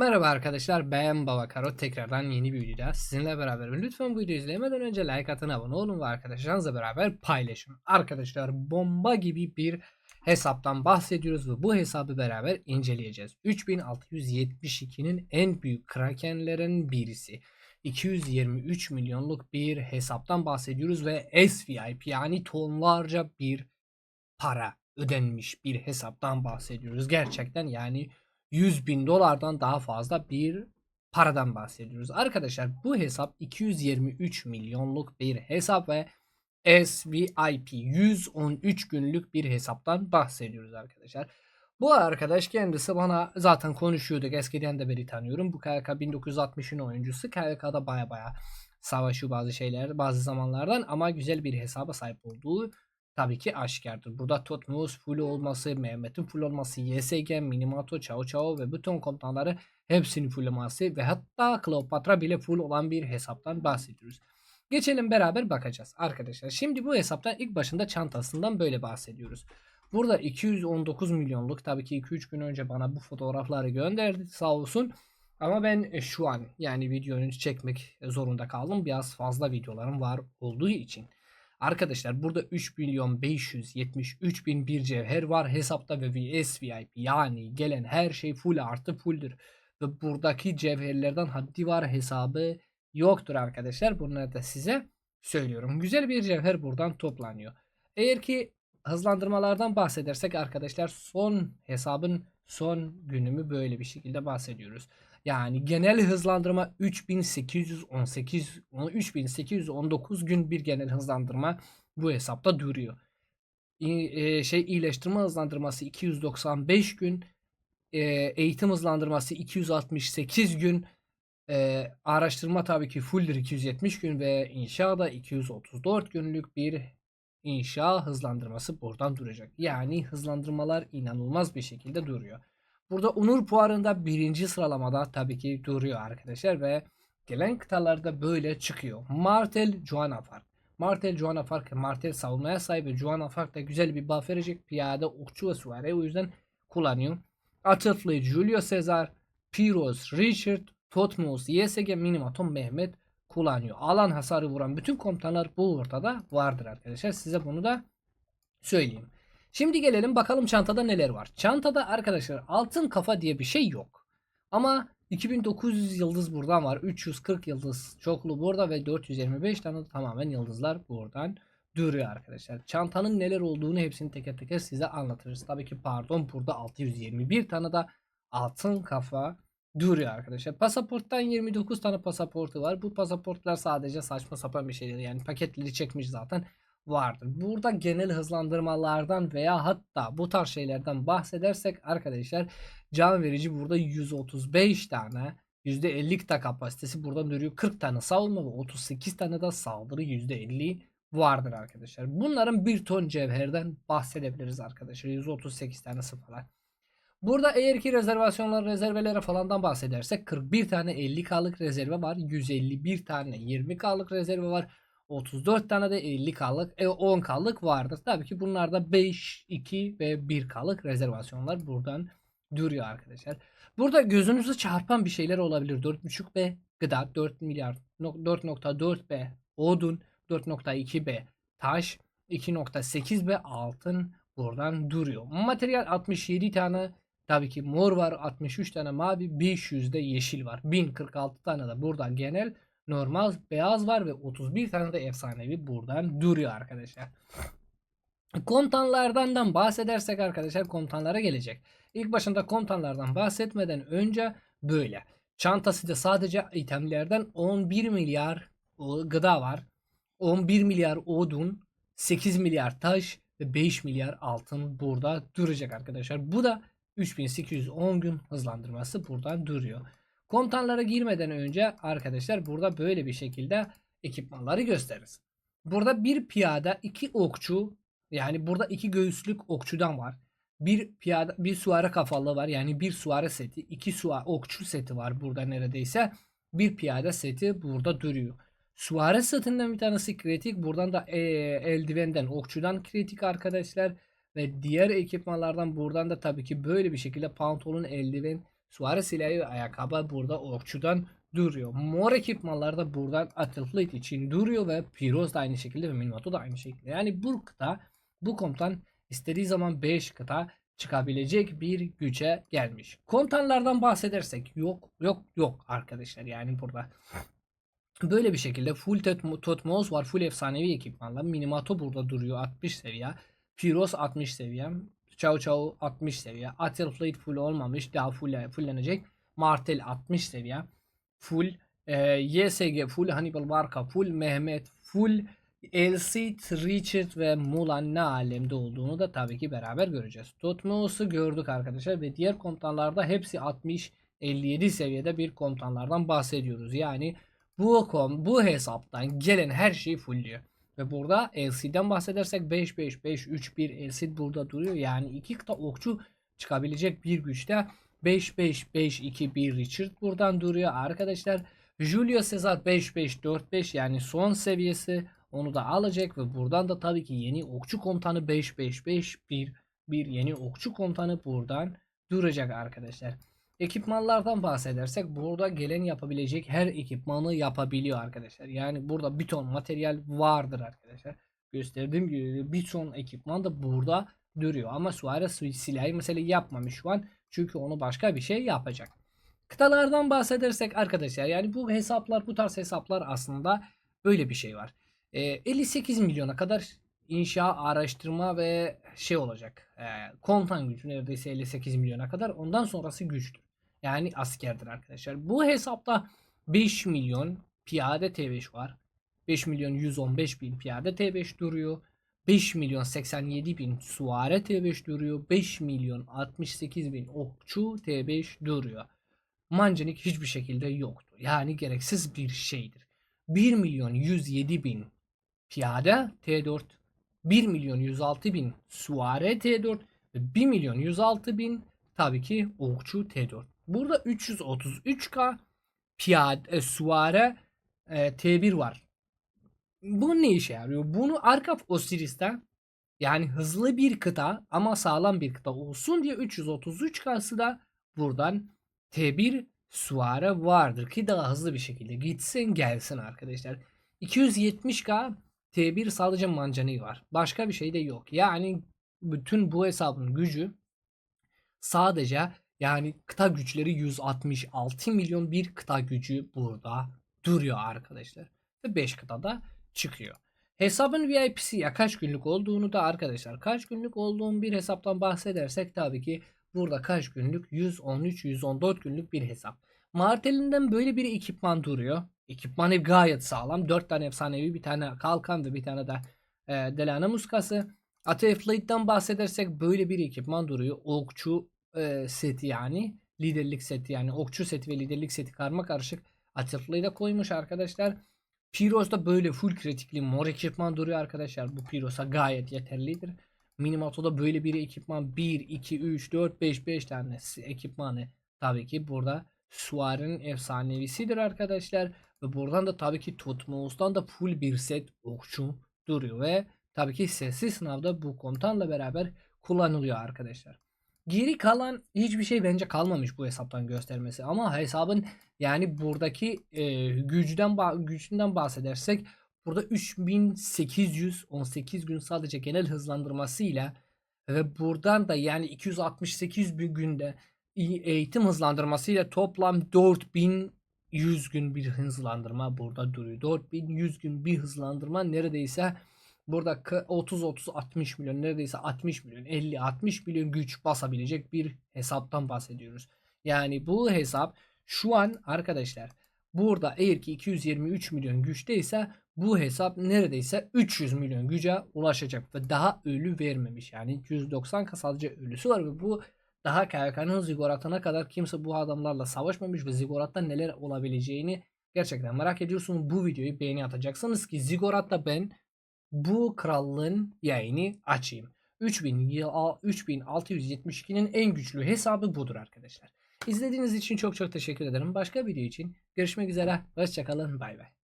Merhaba arkadaşlar ben Baba Karo tekrardan yeni bir videoda sizinle beraberim. Lütfen bu videoyu izlemeden önce like atın abone olun ve arkadaşlarınızla beraber paylaşın. Arkadaşlar bomba gibi bir hesaptan bahsediyoruz ve bu hesabı beraber inceleyeceğiz. 3672'nin en büyük krakenlerin birisi. 223 milyonluk bir hesaptan bahsediyoruz ve SVIP yani tonlarca bir para ödenmiş bir hesaptan bahsediyoruz. Gerçekten yani 100 bin dolardan daha fazla bir paradan bahsediyoruz. Arkadaşlar bu hesap 223 milyonluk bir hesap ve SVIP 113 günlük bir hesaptan bahsediyoruz arkadaşlar. Bu arkadaş kendisi bana zaten konuşuyorduk. Eskiden de beri tanıyorum. Bu KYK 1960'ın oyuncusu. KYK'da baya baya savaşıyor bazı şeyler bazı zamanlardan ama güzel bir hesaba sahip olduğu tabii ki aşikardır. Burada Totmus full olması, Mehmet'in full olması, YSG, Minimato, Chao Chao ve bütün komutanları hepsinin full olması ve hatta Kleopatra bile full olan bir hesaptan bahsediyoruz. Geçelim beraber bakacağız arkadaşlar. Şimdi bu hesaptan ilk başında çantasından böyle bahsediyoruz. Burada 219 milyonluk tabii ki 2-3 gün önce bana bu fotoğrafları gönderdi sağ olsun. Ama ben e, şu an yani videoyu çekmek zorunda kaldım. Biraz fazla videolarım var olduğu için. Arkadaşlar burada 3 milyon 573 bin bir cevher var hesapta ve VS VIP yani gelen her şey full artı fulldir. Ve buradaki cevherlerden haddi var hesabı yoktur arkadaşlar. Bunları da size söylüyorum. Güzel bir cevher buradan toplanıyor. Eğer ki hızlandırmalardan bahsedersek arkadaşlar son hesabın son günümü böyle bir şekilde bahsediyoruz. Yani genel hızlandırma 3818 3819 gün bir genel hızlandırma bu hesapta duruyor. E, şey iyileştirme hızlandırması 295 gün, e, eğitim hızlandırması 268 gün, e, araştırma tabii ki fulldir 270 gün ve inşa da 234 günlük bir inşa hızlandırması buradan duracak. Yani hızlandırmalar inanılmaz bir şekilde duruyor. Burada Onur puarında birinci sıralamada tabii ki duruyor arkadaşlar ve gelen kıtalarda böyle çıkıyor. Martel Joanna Fark. Martel Joanna Fark, Martel savunmaya sahip ve Joanna Fark da güzel bir buff verecek. Piyade, okçu ve süvari o yüzden kullanıyor. Atılflı Julio Cesar, Piros, Richard, Totmos, YSG, Minimaton, Mehmet kullanıyor. Alan hasarı vuran bütün komutanlar bu ortada vardır arkadaşlar. Size bunu da söyleyeyim. Şimdi gelelim bakalım çantada neler var. Çantada arkadaşlar altın kafa diye bir şey yok. Ama 2900 yıldız buradan var. 340 yıldız çoklu burada ve 425 tane tamamen yıldızlar buradan duruyor arkadaşlar. Çantanın neler olduğunu hepsini teker teker size anlatırız. Tabii ki pardon burada 621 tane de altın kafa duruyor arkadaşlar. Pasaporttan 29 tane pasaportu var. Bu pasaportlar sadece saçma sapan bir şeyler. Yani paketleri çekmiş zaten vardır. Burada genel hızlandırmalardan veya hatta bu tarz şeylerden bahsedersek arkadaşlar can verici burada 135 tane %50 de kapasitesi buradan duruyor. 40 tane savunma ve 38 tane de saldırı %50 vardır arkadaşlar. Bunların bir ton cevherden bahsedebiliriz arkadaşlar. 138 tanesi falan. Burada eğer ki rezervasyonlar rezervelere falandan bahsedersek 41 tane 50K'lık rezerve var. 151 tane 20K'lık rezerve var. 34 tane de 50K'lık, e, 10K'lık vardır. Tabii ki bunlarda 5, 2 ve 1K'lık rezervasyonlar buradan duruyor arkadaşlar. Burada gözünüzü çarpan bir şeyler olabilir. 4.5B gıda, 4 milyar, 4.4B odun, 4.2B taş, 2.8B altın buradan duruyor. Materyal 67 tane tabii ki mor var, 63 tane mavi, 500 de yeşil var. 1046 tane de buradan genel normal beyaz var ve 31 tane de efsanevi buradan duruyor arkadaşlar. Komutanlardan bahsedersek arkadaşlar komutanlara gelecek. İlk başında komutanlardan bahsetmeden önce böyle. Çantası da sadece itemlerden 11 milyar gıda var. 11 milyar odun, 8 milyar taş ve 5 milyar altın burada duracak arkadaşlar. Bu da 3810 gün hızlandırması buradan duruyor. Komutanlara girmeden önce arkadaşlar burada böyle bir şekilde ekipmanları gösteririz. Burada bir piyada iki okçu yani burada iki göğüslük okçudan var. Bir piyada bir suare kafalı var. Yani bir suare seti, iki suare okçu seti var burada neredeyse. Bir piyada seti burada duruyor. Suare setinden bir tanesi kritik. Buradan da e, eldivenden okçudan kritik arkadaşlar. Ve diğer ekipmanlardan buradan da tabii ki böyle bir şekilde pantolon, eldiven, Suarez ve ayakkabı burada okçudan duruyor. Mor ekipmanlar da buradan Athlete için duruyor ve Piros da aynı şekilde ve Minato da aynı şekilde. Yani bu kıta bu komutan istediği zaman 5 kıta çıkabilecek bir güce gelmiş. Komutanlardan bahsedersek yok yok yok arkadaşlar yani burada. Böyle bir şekilde full Tot- Totmos var. Full efsanevi ekipmanla. Minimato burada duruyor 60 seviye. Pyros 60 seviye. Chow Chow 60 seviye. Athlete full olmamış. Daha full fullenecek. Martel 60 seviye. Full e, YSG full Hannibal Barca full Mehmet full Elsit, Richard ve Mulan ne alemde olduğunu da tabii ki beraber göreceğiz. Totmos'u gördük arkadaşlar ve diğer komutanlarda hepsi 60 57 seviyede bir komutanlardan bahsediyoruz. Yani bu kom bu hesaptan gelen her şeyi fullüyor. Ve burada LC'den bahsedersek 5 5 5 3 1 LC burada duruyor. Yani iki okçu çıkabilecek bir güçte 5 5 5 2 1 Richard buradan duruyor arkadaşlar. Julio Cesar 5 5 4 5 yani son seviyesi onu da alacak ve buradan da tabii ki yeni okçu komutanı 5 5 5 1 bir yeni okçu komutanı buradan duracak arkadaşlar. Ekipmanlardan bahsedersek burada gelen yapabilecek her ekipmanı yapabiliyor arkadaşlar. Yani burada bir ton materyal vardır arkadaşlar. Gösterdiğim gibi bir ton ekipman da burada duruyor. Ama Suarez silahı mesela yapmamış şu an. Çünkü onu başka bir şey yapacak. Kıtalardan bahsedersek arkadaşlar yani bu hesaplar bu tarz hesaplar aslında böyle bir şey var. Ee, 58 milyona kadar inşa, araştırma ve şey olacak. E, komutan gücü neredeyse 58 milyona kadar. Ondan sonrası güçtür. Yani askerdir arkadaşlar. Bu hesapta 5 milyon piyade T5 var. 5 milyon 115 bin piyade T5 duruyor. 5 milyon 87 bin suare T5 duruyor. 5 milyon 68 bin okçu T5 duruyor. Mancanik hiçbir şekilde yoktu. Yani gereksiz bir şeydir. 1 milyon 107 bin piyade T4, 1 milyon 106 bin suare T4 ve 1 milyon 106 bin tabii ki okçu T4. Burada 333k piyade e, suare e, T1 var. Bu ne işe yarıyor? Bunu Arkaf Osiris'ten yani hızlı bir kıta ama sağlam bir kıta olsun diye 333K'sı da buradan T1 suare vardır ki daha hızlı bir şekilde gitsin gelsin arkadaşlar. 270K T1 sadece mancani var. Başka bir şey de yok. Yani bütün bu hesabın gücü sadece yani kıta güçleri 166 milyon bir kıta gücü burada duruyor arkadaşlar. Ve 5 kıtada çıkıyor. Hesabın VIP'si ya kaç günlük olduğunu da arkadaşlar kaç günlük olduğum bir hesaptan bahsedersek tabii ki burada kaç günlük 113-114 günlük bir hesap. Martel'inden böyle bir ekipman duruyor. Ekipmanı gayet sağlam. 4 tane efsanevi bir tane kalkan ve bir tane de e, Delana muskası. Athleti'den bahsedersek böyle bir ekipman duruyor. Okçu e, seti yani. Liderlik seti yani. Okçu seti ve liderlik seti karma karışık. Athleti'yi de koymuş arkadaşlar. Piros'ta böyle full kritikli mor ekipman duruyor arkadaşlar. Bu Piros'a gayet yeterlidir. Minimato'da böyle bir ekipman 1, 2, 3, 4, 5, 5 tane ekipmanı tabii ki burada Suar'ın efsanevisidir arkadaşlar. Ve buradan da tabii ki Tutmos'tan da full bir set okçu duruyor. Ve tabii ki sessiz sınavda bu komutanla beraber kullanılıyor arkadaşlar. Geri kalan hiçbir şey bence kalmamış bu hesaptan göstermesi. Ama hesabın yani buradaki e, gücden gücünden bahsedersek burada 3818 gün sadece genel hızlandırmasıyla ve buradan da yani 268 bir günde eğitim hızlandırmasıyla toplam 4100 gün bir hızlandırma burada duruyor. 4100 gün bir hızlandırma neredeyse burada 30-30-60 milyon neredeyse 60 milyon 50-60 milyon güç basabilecek bir hesaptan bahsediyoruz. Yani bu hesap şu an arkadaşlar burada eğer ki 223 milyon güçteyse bu hesap neredeyse 300 milyon güce ulaşacak ve daha ölü vermemiş. Yani 190 sadece ölüsü var ve bu daha KYK'nın zigoratına kadar kimse bu adamlarla savaşmamış ve zigoratta neler olabileceğini gerçekten merak ediyorsunuz. Bu videoyu beğeni atacaksınız ki zigoratta ben bu krallığın yayını açayım. 3000, 3672'nin en güçlü hesabı budur arkadaşlar. İzlediğiniz için çok çok teşekkür ederim. Başka video için görüşmek üzere. Hoşçakalın. Bay bay.